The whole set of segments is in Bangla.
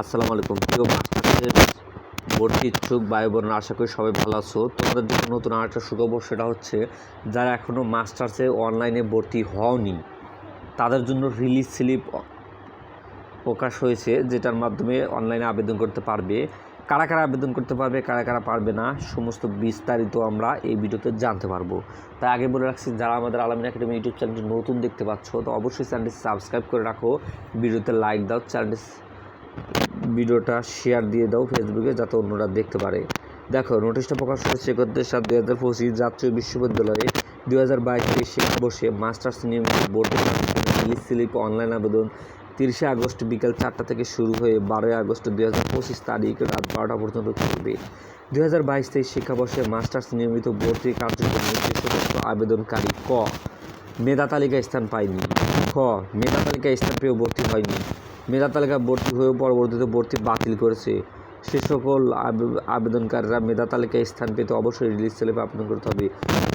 আসসালামু আলাইকুম। প্রিয় মাস্টার্সের ভর্তি ইচ্ছুক ভাই বোনেরা আশা করি সবাই ভালো আছো। তোমাদের জন্য নতুন আরেকটা সুখবর, সেটা হচ্ছে, যারা এখনও মাস্টার্সে অনলাইনে ভর্তি হওনি, তাদের জন্য রিলিজ স্লিপ প্রকাশ হয়েছে, যেটার মাধ্যমে অনলাইনে আবেদন করতে পারবে। কারা কারা আবেদন করতে পারবে, কারা কারা পারবে না, সমস্ত বিস্তারিত আমরা এই ভিডিওতে জানতে পারব। তাই আগে বলে রাখছি, যারা আমাদের আলামিন একাডেমি ইউটিউব চ্যানেলটি নতুন দেখতে পাচ্ছ, তো অবশ্যই চ্যানেলটি সাবস্ক্রাইব করে রাখো। ভিডিওতে লাইক দাও, চ্যানেলটি ভিডিওটা শেয়ার দিয়ে দাও ফেসবুকে যাতে অন্যরা দেখতে পারে। দেখো, নোটিশটা প্রকাশ হয়েছে একত্রিশ সাত, দুই হাজার পঁচিশ জাতীয় বিশ্ববিদ্যালয়ে দুই হাজার বাইশ শিক্ষাবর্ষে মাস্টার্স নিয়মিত বোর্ড স্লিপ অনলাইন আবেদন। তিরিশে আগস্ট বিকাল চারটা থেকে শুরু হয়ে বারোই আগস্ট দুই হাজার পঁচিশ তারিখ রাত বারোটা পর্যন্ত চলবে। দুই হাজার বাইশ তেইশ শিক্ষাবর্ষে মাস্টার্স নিয়মিত ভর্তি কার্যক্রম যে আবেদনকারী ক, মেধা তালিকায় স্থান পায়নি। খ, মেধা তালিকায় স্থান পেয়েও ভর্তি হয়নি। মেধা তালিকা ভর্তি হয়েও পরবর্তীতে ভর্তি বাতিল করেছে। সে সকল আবেদনকারীরা মেধা তালিকায় স্থান পেতে অবশ্যই রিলিজ স্লিপে আবেদন করতে হবে।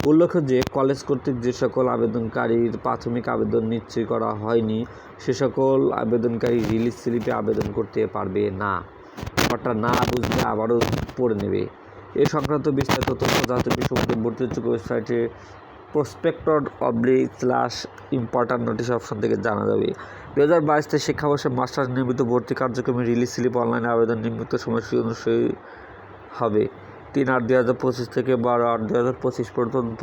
উল্লেখ্য যে, কলেজ কর্তৃক যে সকল আবেদনকারীর প্রাথমিক আবেদন নিশ্চয় করা হয়নি, সে সকল আবেদনকারী রিলিজ স্লিপে আবেদন করতে পারবে না। ব্যাপারটা না বুঝলে আবারও পড়ে নেবে। এ সংক্রান্ত বিস্তারিত তথ্য জাতীয় বিশ্ববিদ্যালয় ভর্তি ওয়েবসাইটে প্রসপেক্টর অবলি স্ল্যাশ ইম্পর্ট্যান্ট নোটিশ অপশন থেকে জানা যাবে। দু হাজার বাইশ থেকে শিক্ষাবর্ষে মাস্টার্স নিয়মিত ভর্তি কার্যক্রমে রিলিজ স্লিপ অনলাইনে আবেদন নির্মিত সময়সূচি অনুযায়ী হবে। তিন আট দু হাজার পঁচিশ থেকে বারো আট দু হাজার পঁচিশ পর্যন্ত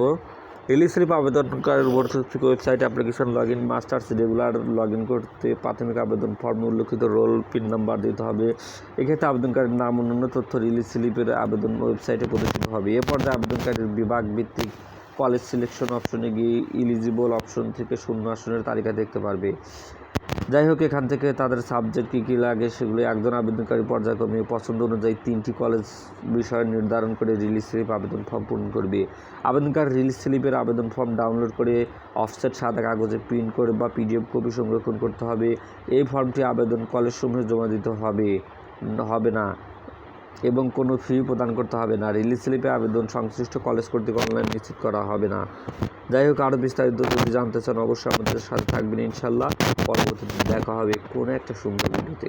রিলিজ স্লিপ আবেদনকারীর ভর্তি website application log in masters regular log in করতে প্রাথমিক আবেদন ফর্মে উল্লেখিত রোল পিন নাম্বার দিতে হবে। এক্ষেত্রে আবেদনকারীর নাম, অন্যান্য তথ্য রিলিজ স্লিপের আবেদন ওয়েবসাইটে প্রদর্শিত হবে। এ পর্যায়ে আবেদনকারীর বিভাগ ভিত্তিক কলেজ সিলেকশন অপশনে গিয়ে ইলিজিবল অপশন থেকে শূন্য আসনের তালিকা দেখতে পারবে। যাই হোক, এখান থেকে তাদের সাবজেক্ট কী কী লাগে সেগুলি একজন আবেদনকারী পর্যায়ক্রমে পছন্দ অনুযায়ী তিনটি কলেজ বিষয় নির্ধারণ করে রিলিজ স্লিপ আবেদন ফর্ম পূরণ করবে। আবেদনকারী রিলিজ স্লিপের আবেদন ফর্ম ডাউনলোড করে অফসেট সাদা কাগজে প্রিন্ট করে বা পিডিএফ কপি সংরক্ষণ করতে হবে। এই ফর্মটি আবেদন কলেজ কলেজসমূহে জমা দিতে হবে। হবে না। এবং কোনো ফি প্রদান করতে হবে না। রিলিজ স্লিপে আবেদন সংশ্লিষ্ট কলেজ কর্তৃক অনলাইন নিশ্চিত করা হবে না। যাই হোক আরও বিস্তারিত যদি জানতে চান, অবশ্যই আমাদের সাথে থাকবেন ইনশাল্লাহ পরবর্তীতে দেখা হবে কোনো একটা সুন্দর ভিডিওতে